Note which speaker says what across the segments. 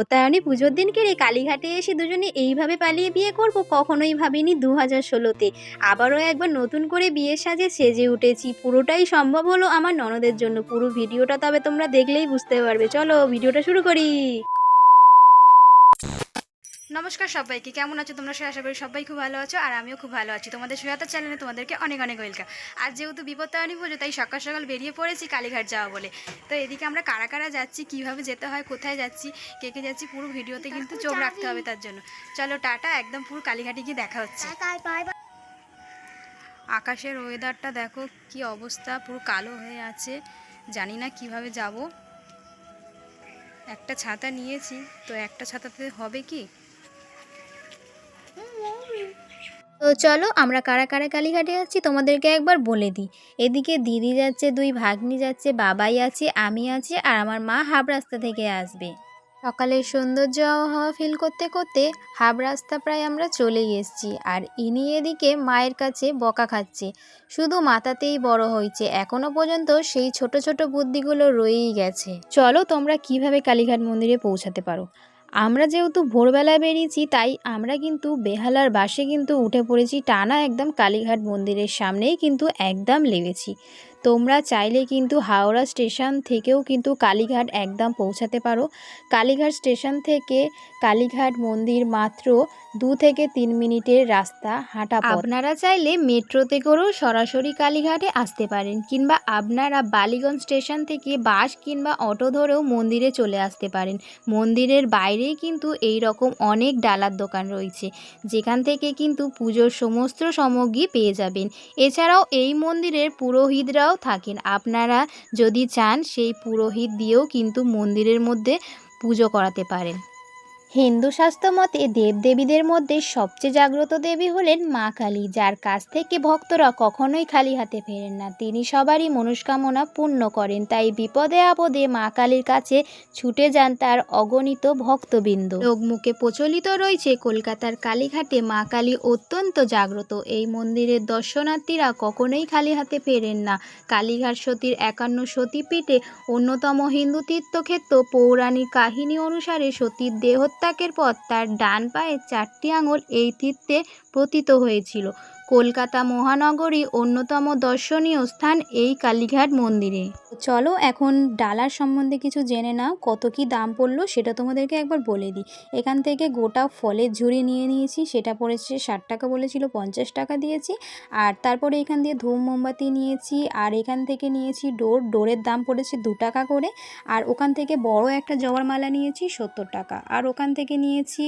Speaker 1: বিপত্তায়নী পুজোর দিনকে রে কালীঘাটে এসে দুজনে এইভাবে পালিয়ে বিয়ে করব, কখনোই ভাবিনি দু হাজার ষোলোতে। আবারও একবার নতুন করে বিয়ের সাজে সেজে উঠেছি। পুরোটাই সম্ভব হলো আমার ননদের জন্য। পুরো ভিডিওটা তবে তোমরা দেখলেই বুঝতে পারবে। চলো, ভিডিওটা শুরু করি। নমস্কার সবাইকে কেমন আছো তোমরা? সবাই আশা করি সবাই খুব ভালো আছো আর আমিও খুব ভালো আছি। তোমাদের সুজাতা চ্যানেলে তোমাদেরকে অনেক অনেক ওয়েলকাম আর যেহেতু বিপত্তায়নী পুজো তাই সকাল সকাল বেরিয়ে পড়েছি কালীঘাট যাওয়া বলে। তো এদিকে আমরা কারা কারা যাচ্ছি কীভাবে যেতে হয় কোথায় যাচ্ছি কে কে যাচ্ছি পুরো ভিডিওতে কিন্তু চোখ রাখতে হবে তার জন্য। চলো টাটা একদম পুরো কালীঘাটে গিয়ে দেখা হচ্ছে। আকাশের ওয়েদারটা দেখো কি অবস্থা পুরো কালো হয়ে আছে। জানি না কীভাবে যাব। একটা ছাতা নিয়েছি তো একটা ছাতাতে হবে কি? তো চলো আমরা কারা কারা কালীঘাটে যাচ্ছি তোমাদেরকে একবার বলে দিই। এদিকে দিদি যাচ্ছে, দুই ভাগ্নি যাচ্ছে, বাবাই আছে, আমি আছি আর আমার মা হাফ রাস্তা থেকে আসবে। সকালের সৌন্দর্য হাওয়া ফিল করতে করতে হাফ রাস্তা প্রায় আমরা চলেই এসেছি আর ইনি এদিকে মায়ের কাছে বকা খাচ্ছে। শুধু মাথাতেই বড় হয়েছে, এখনও পর্যন্ত সেই ছোট ছোট বুদ্ধিগুলো রয়েই গেছে। চলো তোমরা কীভাবে কালীঘাট মন্দিরে পৌঁছাতে পারো? আমরা যেহেতু ভোরবেলায় বেরিয়েছি, তাই আমরা কিন্তু বেহালার বাসে কিন্তু উঠে পড়েছি টানা একদম কালীঘাট মন্দিরের সামনেই কিন্তু একদম লেগেছি। তোমরা চাইলে কিন্তু হাওড়া স্টেশন থেকেও কিন্তু কালীঘাট একদম পৌঁছাতে পারো। কালীঘাট স্টেশন থেকে কালীঘাট মন্দির মাত্র দু থেকে তিন মিনিটের রাস্তা হাঁটা আপনারা চাইলে মেট্রোতে করেও সরাসরি কালীঘাটে আসতে পারেন কিংবা আপনারা বালিগঞ্জ স্টেশন থেকে বাস কিংবা অটো ধরেও মন্দিরে চলে আসতে পারেন। মন্দিরের বাইরেই কিন্তু এই রকম অনেক ডালার দোকান রয়েছে, যেখান থেকে কিন্তু পুজোর সমস্ত সামগ্রী পেয়ে যাবেন। এছাড়াও এই মন্দিরের পুরোহিতরাও থাকেন। আপনারা যদি চান সেই পুরোহিত দিয়েও কিন্তু মন্দিরের মধ্যে পুজো করাতে পারেন। হিন্দু শাস্ত্র মতে দেবদেবীদের মধ্যে সবচেয়ে জাগ্রত দেবী হলেন মা কালী, যার কাছ থেকে ভক্তরা কখনোই খালি হাতে ফেরেন না। তিনি সবারই মনস্কামনা পূর্ণ করেন, তাই বিপদে আপদে মা কালীর কাছে ছুটে যান তার অগণিত ভক্তবৃন্দ। লোকমুখে প্রচলিত রয়েছে কলকাতার কালীঘাটে মা কালী অত্যন্ত জাগ্রত। এই মন্দিরের দর্শনার্থীরা কখনোই খালি হাতে ফেরেন না। কালীঘাট সতীর একান্ন সতীপীঠে অন্যতম হিন্দু তীর্থক্ষেত্র পৌরাণিক কাহিনী অনুসারে সতীর দেহত্যাগের পর তার ডান পায়ে চারটি আঙুল এই তীর্থে পতিত হয়েছিল। কলকাতা মহানগরী অন্যতম দর্শনীয় স্থান এই কালীঘাট মন্দিরে। চলো এখন ডালার সম্বন্ধে কিছু জেনে নাও, কত কি দাম পড়ল সেটা তোমাদেরকে একবার বলে দিই। এখান থেকে গোটা ফলের ঝুড়ি নিয়ে নিয়েছি, সেটা পড়েছে ষাট টাকা বলেছিল, পঞ্চাশ টাকা দিয়েছি। আর তারপরে এখান দিয়ে ধূপ মোমবাতি নিয়েছি, আর এখান থেকে নিয়েছি ডোর, ডোরের দাম পড়েছে দু টাকা করে। আর ওখান থেকে বড় একটা জবার মালা নিয়েছি সত্তর টাকা। আর ওখান থেকে নিয়েছি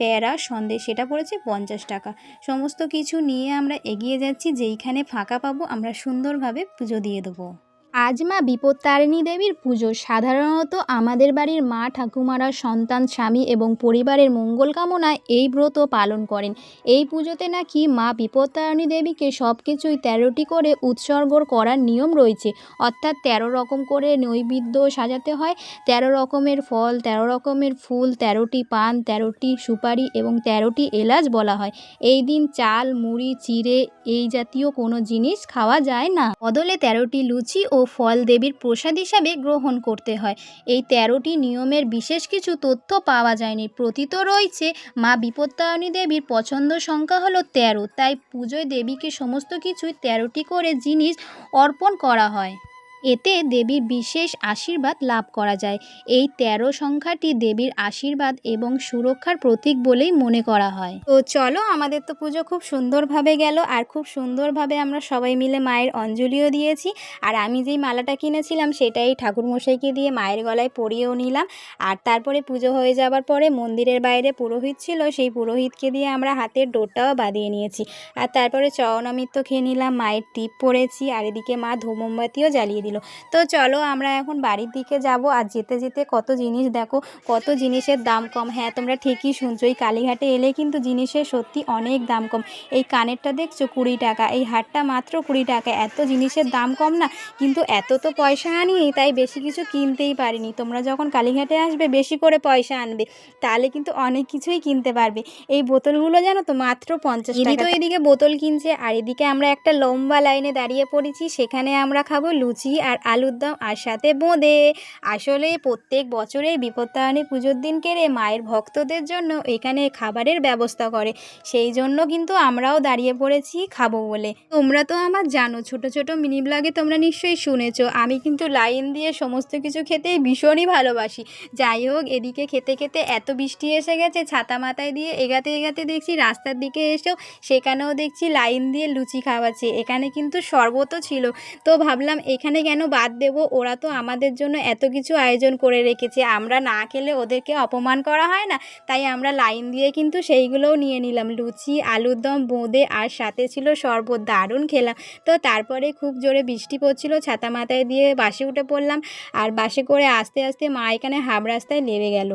Speaker 1: প্যারা, সন্দেশ, সেটা পড়েছে পঞ্চাশ টাকা। সমস্ত কিছু নিয়ে আমরা এগিয়ে যাচ্ছি যেইখানে ফাঁকা পাবো আমরা সুন্দরভাবে পুজো দিয়ে দেবো। আজ মা বিপত্তারিণী দেবীর পুজো। সাধারণত আমাদের বাড়ির মা ঠাকুমারা সন্তান, স্বামী এবং পরিবারের মঙ্গল কামনায় এই ব্রত পালন করেন। এই পুজোতে নাকি মা বিপত্তারিণী দেবীকে সব কিছুই তেরোটি করে উৎসর্গ করার নিয়ম রয়েছে। অর্থাৎ তেরো রকম করে নৈবেদ্য সাজাতে হয়। তেরো রকমের ফল, তেরো রকমের ফুল, তেরোটি পান, তেরোটি সুপারি এবং তেরোটি এলাচ বলা হয়। এই দিন চাল, মুড়ি, চিড়ে এই জাতীয় কোনো জিনিস খাওয়া যায় না। বদলে তেরোটি লুচি ও ফল দেবীর প্রসাদ হিসাবে গ্রহণ করতে হয়। এই তেরোটি নিয়মের বিশেষ কিছু তথ্য পাওয়া যায়নি। প্রতীত রয়েছে, মা বিপত্তায়নী দেবীর পছন্দ সংখ্যা হলো তেরো, তাই পুজোয় দেবীকে সমস্ত কিছুই তেরোটি করে জিনিস অর্পণ করা হয়। এতে দেবীর বিশেষ আশীর্বাদ লাভ করা যায়। এই তেরো সংখ্যাটি দেবীর আশীর্বাদ এবং সুরক্ষার প্রতীক বলেই মনে করা হয়। তো চলো, আমাদের তো পুজো খুব সুন্দরভাবে গেল। আর খুব সুন্দরভাবে আমরা সবাই মিলে মায়ের অঞ্জলিও দিয়েছি। আর আমি যেই মালাটা কিনেছিলাম, সেটাই ঠাকুরমশাইকে দিয়ে মায়ের গলায় পরিয়েও নিলাম। আর তারপরে পুজো হয়ে যাওয়ার পরে মন্দিরের বাইরে পুরোহিত ছিল, সেই পুরোহিতকে দিয়ে আমরা হাতের ডোরটাও বাঁধিয়ে নিয়েছি। আর তারপরে চরণামৃত খেয়ে নিলাম, মায়ের টিপ পরেছি। আর এদিকে মা ধূমবাতিও জ্বালিয়ে দিল তো চলো আমরা এখন বাড়ির দিকে যাব। আর যেতে যেতে কত জিনিস দেখো কত জিনিসের দাম কম। হ্যাঁ তোমরা ঠিকই শুনছো এই কালীঘাটে এলে কিন্তু জিনিসের সত্যি অনেক দাম কম। এই কানেরটা দেখছ? কুড়ি টাকা। এই হারটা মাত্র কুড়ি টাকা। এত জিনিসের দাম কম না কিন্তু এত তো পয়সা আনিনি তাই বেশি কিছু কিনতেই পারিনি। তোমরা যখন কালীঘাটে আসবে বেশি করে পয়সা আনবে তাহলে কিন্তু অনেক কিছুই কিনতে পারবে। এই বোতলগুলো জানো তো মাত্র পঞ্চাশ টাকা তো এদিকে বোতল কিনছে আর এদিকে আমরা একটা লম্বা লাইনে দাঁড়িয়ে পড়েছি সেখানে আমরা খাব লুচি আর আলুর দম আর সাথে বোঁদে। আসলে প্রত্যেক বছরেই বিপত্তায়নী পুজোর দিন কেড়ে মায়ের ভক্তদের জন্য এখানে খাবারের ব্যবস্থা করে। সেই জন্য কিন্তু আমরাও দাঁড়িয়ে পড়েছি খাব বলে। তোমরা তো আমার জানো, ছোট ছোট মিনি ব্লগে তোমরা নিশ্চয়ই শুনেছো। আমি কিন্তু লাইন দিয়ে সমস্ত কিছু খেতেই ভীষণই ভালোবাসি। যাই হোক, এদিকে খেতে খেতে এত বৃষ্টি এসে গেছে, ছাতা মাথায় দিয়ে এগাতে এগাতে দেখছি রাস্তার দিকে এসেও সেখানেও দেখছি লাইন দিয়ে লুচি খাওয়াচ্ছে। এখানে কিন্তু শরবতও ছিল। তো ভাবলাম এখানে কেন বাদ দেব? ওরা তো আমাদের জন্য এত কিছু আয়োজন করে রেখেছে। আমরা না খেলে ওদেরকে অপমান করা হয় না? তাই আমরা লাইন দিয়ে কিন্তু সেইগুলোও নিয়ে নিলাম। লুচি, আলুর দম, বোঁদে আর সাথে ছিল শরবত। দারুণ খেলাম। তো তারপরে খুব জোরে বৃষ্টি পড়ছিল ছাতা মাথায় দিয়ে বাসে উঠে পড়লাম। আর বাসে করে আস্তে আস্তে মা এখানে হাব রাস্তায় নেমে গেল।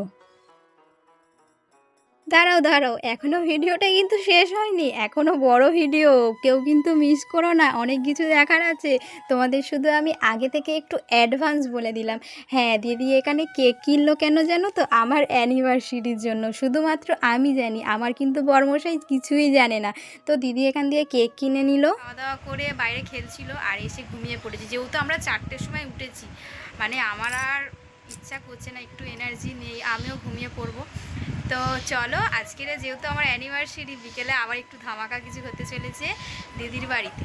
Speaker 1: দাঁড়াও দাঁড়াও এখনও ভিডিওটা কিন্তু শেষ হয়নি এখনও বড় ভিডিও, কেউ কিন্তু মিস করো না, অনেক কিছু দেখার আছে, তোমাদের শুধু আমি আগে থেকে একটু অ্যাডভান্স বলে দিলাম। হ্যাঁ দিদি এখানে কেক কিনলো কেন জানো তো? আমার অ্যানিভার্সারির জন্য, শুধুমাত্র আমি জানি, আমার কিন্তু বর্মশাই কিছুই জানে না। তো দিদি এখান দিয়ে কেক কিনে নিল। খাওয়া দাওয়া করে বাইরে খেলছিল আর এসে ঘুমিয়ে পড়েছি, যেহেতু আমরা চারটের সময় উঠেছি মানে আমার আর ইচ্ছা করছে না, একটু এনার্জি নেই, আমিও ঘুমিয়ে পড়ব। তো চলো, আজকের যেহেতু আমার অ্যানিভার্সারি বিকেলে আবার একটু ধামাকা কিছু হতে চলেছে দিদির বাড়িতে।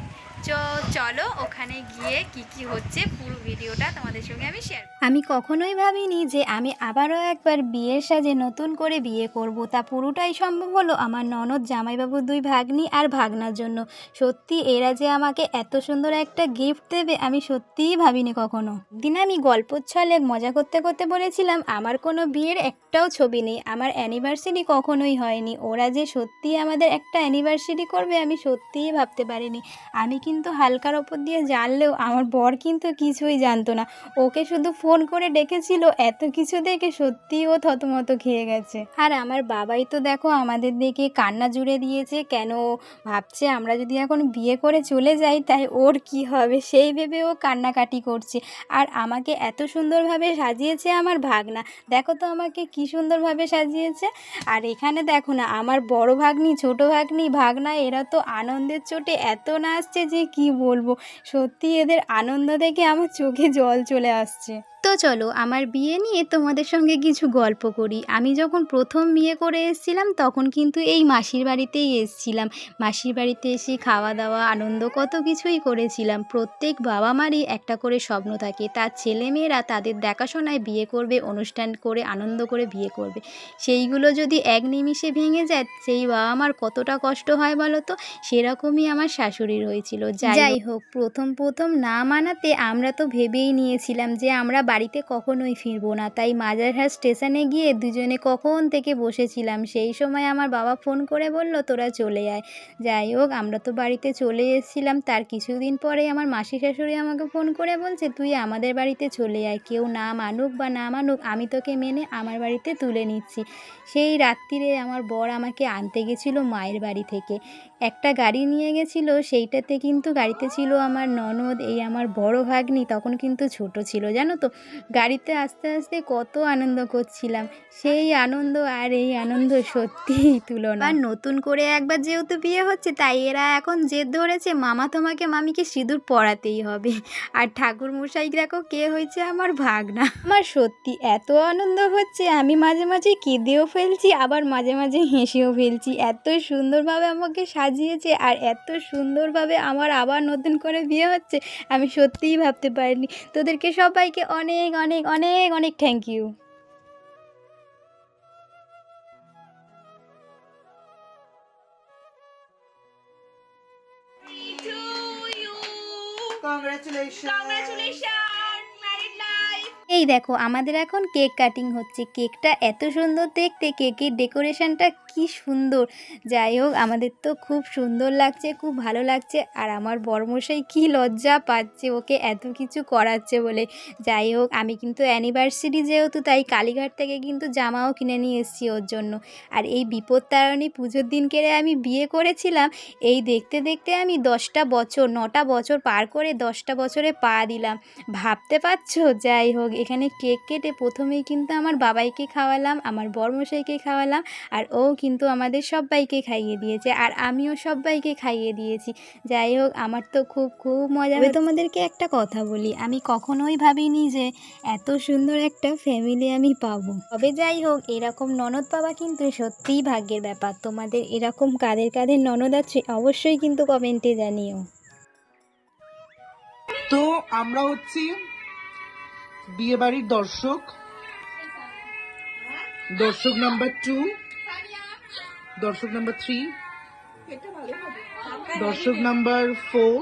Speaker 1: চলো, ওখানে গিয়ে কি কি হচ্ছে পুরো ভিডিওটা তোমাদের সঙ্গে আমি শেয়ার আমি কখনোই ভাবিনি যে আমি আবারও একবার বিয়ের সাজে নতুন করে বিয়ে করব। তা পুরোটাই সম্ভব হলো আমার ননদ, জামাইবাবু দুই ভাগ্নি আর ভাগনার জন্য। সত্যি, এরা যে আমাকে এত সুন্দর একটা গিফট দেবে, আমি সত্যিই ভাবিনি কখনো। দিন আমি গল্পর ছলে মজা করতে করতে বলেছিলাম, আমার কোনো বিয়ের একটাও ছবি নেই। আমার অ্যানিভার্সারি কখনোই হয়নি। ওরা যে সত্যি আমাদের একটা অ্যানিভার্সারি করবে, আমি সত্যিই ভাবতে পারিনি। আমি কিন্তু হালকার ওপর দিয়ে জানলেও আমার বর কিন্তু কিছুই জানতো না। ওকে শুধু ফোন করে ডেকেছিল, এত কিছু দেখে সত্যিই ও থতমত খেয়ে গেছে। আর আমার বাবাই তো দেখো আমাদের দেখে কান্না জুড়ে দিয়েছে, কেন ভাবছে আমরা যদি এখন বিয়ে করে চলে যাই, তাই ওর কি হবে? সেই ভেবে ও কান্নাকাটি করছে। আর আমাকে এত সুন্দরভাবে সাজিয়েছে আমার ভাগনা। দেখো তো আমাকে কি সুন্দরভাবে সাজিয়েছে। আর এখানে দেখো না, আমার বড় ভাগ্নি, ছোট ভাগ্নি, ভাগনা, এরা তো আনন্দের চোটে এত নাচছে যে কি বলব। সত্যি এদের আনন্দ দেখে আমার চোখে জল চলে আসছে। তো চলো আমার বিয়ে নিয়ে তোমাদের সঙ্গে কিছু গল্প করি। আমি যখন প্রথম বিয়ে করে এসেছিলাম তখন কিন্তু এই মাসির বাড়িতেই এসেছিলাম। মাসির বাড়িতে এসে খাওয়া দাওয়া আনন্দ কত কিছুই করেছিলাম। প্রত্যেক বাবা মারই একটা করে স্বপ্ন থাকে। তার ছেলেমেয়েরা তাদের দেখাশোনায় বিয়ে করবে অনুষ্ঠান করে আনন্দ করে বিয়ে করবে। সেইগুলো যদি এক নিমিষে ভেঙে যায় সেই বাবা মার কতটা কষ্ট হয় বলো তো? সেরকমই আমার শাশুড়ির হয়েছিল যাই হোক প্রথম প্রথম না মানাতে আমরা তো ভেবেই নিয়েছিলাম যে আমরা বাড়িতে কখনোই ফিরবো না। তাই মাজারহাট স্টেশনে গিয়ে দুজনে কখন থেকে বসেছিলাম, সেই সময় আমার বাবা ফোন করে বলল, তোরা চলে আয়। যাই হোক, আমরা তো বাড়িতে চলে এসেছিলাম। তার কিছুদিন পরে আমার মাসি শাশুড়ি আমাকে ফোন করে বলছে, তুই আমাদের বাড়িতে চলে আয়। কেউ না মানুক বা না মানুক, আমি তোকে মেনে আমার বাড়িতে তুলে নিচ্ছি। সেই রাত্রিরে আমার বর আমাকে আনতে গেছিল মায়ের বাড়ি থেকে। একটা গাড়ি নিয়ে গেছিল, সেইটাতে কিন্তু গাড়িতে ছিল আমার ননদ, এই আমার বড় ভাগ্নি, তখন কিন্তু ছোট ছিল, জানো তো? গাড়িতে আস্তে আস্তে কত আনন্দ করছিলাম। সেই আনন্দ আর এই আনন্দ সত্যিই তুলনা। আর নতুন করে একবার যেহেতু বিয়ে হচ্ছে তাই এরা এখন জেদ ধরেছে মামা তোমাকে মামিকে সিঁদুর পরাতেই হবে। আর ঠাকুর মশাই দেখো কে হয়েছে আমার ভাগনা। আমার সত্যি এত আনন্দ হচ্ছে আমি মাঝে মাঝে কেঁদেও ফেলছি আবার মাঝে মাঝে হেসেও ফেলছি। এত সুন্দরভাবে আমাকে সাজিয়েছে আর এত সুন্দরভাবে আমার আবার নতুন করে বিয়ে হচ্ছে আমি সত্যিই ভাবতে পারিনি। তোদেরকে সবাইকে অনেক অনেক অনেক অনেক অনেক থ্যাংক ইউ.
Speaker 2: Congratulations.
Speaker 3: Congratulations.
Speaker 1: এই দেখো, আমাদের এখন কেক কাটিং হচ্ছে। কেকটা এত সুন্দর দেখতে, কেকের ডেকোরেশনটা কি সুন্দর। যাই হোক, আমাদের তো খুব সুন্দর লাগছে, খুব ভালো লাগছে। আর আমার বড়মশাই কি লজ্জা পাচ্ছে, ওকে এত কিছু করাচ্ছে বলে। যাই হোক, আমি কিন্তু অ্যানিভার্সারি যেহেতু, তাই কালীঘাট থেকে কিন্তু জামাও কিনে নিয়ে এসেছি ওর জন্য। আর এই বিপদ বিপত্তারণী পুজোর দিন কেড়ে আমি বিয়ে করেছিলাম, এই দেখতে দেখতে আমি দশটা বছর, নটা বছর পার করে দশটা বছরে পা দিলাম। ভাবতে পারছ? যাই হোক এখানে কেক কেটে প্রথমেই কিন্তু আমার বাবাইকে খাওয়ালাম আমার বরমশাইকে খাওয়ালাম আর ও কিন্তু আমাদের সবাইকে খাইয়ে দিয়েছে আর আমিও সবাইকে খাইয়ে দিয়েছি। যাই হোক আমার তো খুব খুব মজা হবে তোমাদেরকে একটা কথা বলি আমি কখনোই ভাবিনি যে এত সুন্দর একটা ফ্যামিলি আমি পাবো। তবে যাই হোক এরকম ননদ পাওয়া কিন্তু সত্যিই ভাগ্যের ব্যাপার। তোমাদের এরকম কাদের কাদের ননদ আছে অবশ্যই কিন্তু কমেন্টে জানিও।
Speaker 2: তো আমরা হচ্ছি বিয়ে বাড়ির দর্শক। দর্শক নাম্বার টু দর্শক নাম্বার থ্রি দর্শক নাম্বার ফোর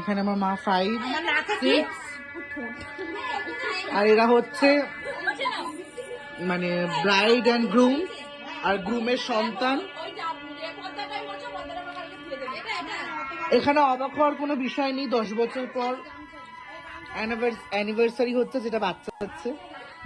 Speaker 2: এখানে আমার মা ফাইভ সিক্স আর এরা হচ্ছে মানে ব্রাইড অ্যান্ড গ্রুম আর গ্রুমের সন্তান। এখানে অবাক হওয়ার কোনো বিষয় নেই। দশ বছর পর অ্যানিভার্সারি হচ্ছে যেটা বাচ্চা হচ্ছে।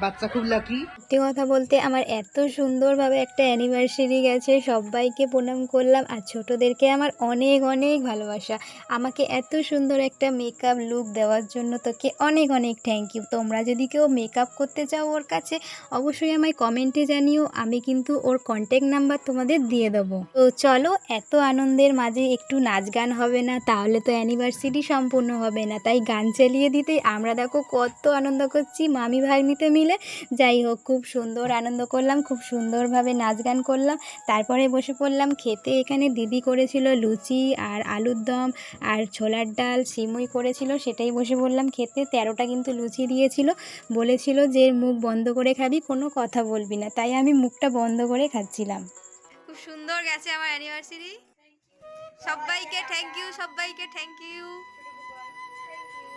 Speaker 2: বাচ্চা খুব লাকি
Speaker 1: সত্যি কথা বলতে আমার এত সুন্দরভাবে একটা অ্যানিভার্সারি গেছে, সবাইকে প্রণাম করলাম আর ছোটোদেরকে আমার অনেক অনেক ভালোবাসা। আমাকে এত সুন্দর একটা মেকআপ লুক দেওয়ার জন্য তোকে অনেক অনেক থ্যাংক ইউ তোমরা যদি কেউ মেকআপ করতে চাও ওর কাছে, অবশ্যই আমায় কমেন্টে জানিও, আমি কিন্তু ওর কন্ট্যাক্ট নাম্বার তোমাদের দিয়ে দেবো। তো চলো, এত আনন্দের মাঝে একটু নাচ গান হবে না, তাহলে তো অ্যানিভার্সারি সম্পূর্ণ হবে না। তাই গান চালিয়ে দিতে আমরা দেখো কত আনন্দ করছি, মামি ভাগ্নিতে মিলে যাই হোক, খুব সুন্দর আনন্দ করলাম, খুব সুন্দরভাবে নাচ গান করলাম। তারপরে বসে পড়লাম, খেতে এখানে দিদি করেছিল লুচি আর আলুর দম আর ছোলার ডাল, সিমুই করেছিল, সেটাই বসে পড়লাম খেতে। তেরোটা কিন্তু লুচি দিয়েছিল, বলেছিল যে মুখ বন্ধ করে খাবি, কোনো কথা বলবি না। তাই আমি মুখটা বন্ধ করে খাচ্ছিলাম।
Speaker 3: খুব সুন্দর গেছে আমার অ্যানিভার্সারি সবাইকে থ্যাংক ইউ সবাইকে থ্যাংক ইউ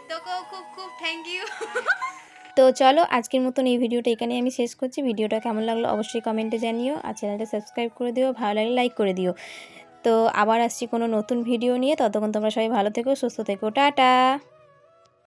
Speaker 3: তোকেও খুব খুব থ্যাংক ইউ
Speaker 1: তো চলো আজকের মতন এই ভিডিওটা এখানে আমি শেষ করছি। ভিডিওটা কেমন লাগল অবশ্যই কমেন্টে জানিও আর চ্যানেলটা সাবস্ক্রাইব করে দিও, ভালো লাগলে লাইক করে দিও। তো আবার আসছি কোনো নতুন ভিডিও নিয়ে, ততক্ষণ তোমরা সবাই ভালো থেকো, সুস্থ থেকো, টাটা!